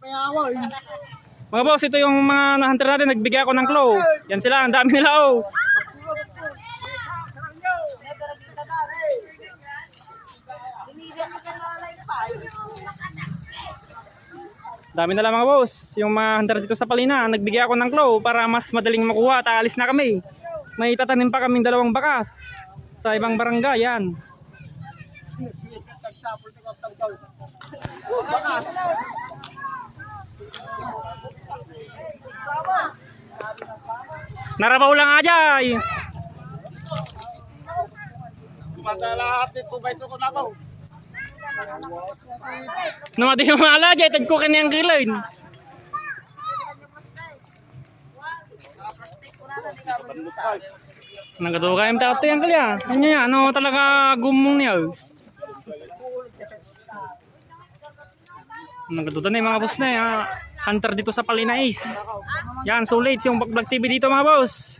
Payawa eh. Mga boss, ito yung mga na-hunter natin. Nagbigay ako ng claw. Yan sila, ang dami nila oh. Dami nila mga boss. Yung mga hunter dito sa Palina, nagbigay ako ng claw para mas madaling makuha at aalis na kami. May tatanim pa kaming dalawang bakas sa ibang barangay yan. Narabaw lang nabaw? Namati yung mga alajay, tag ko kaniyang kilain. Nagatuwa kayong tato yan kalya. Kanya yan, ano talaga gumong niya. Nagatuwa na yung mga boss na yan. Hunter dito sa Palinais. Yan, so late yung Vlog TV dito mga boss.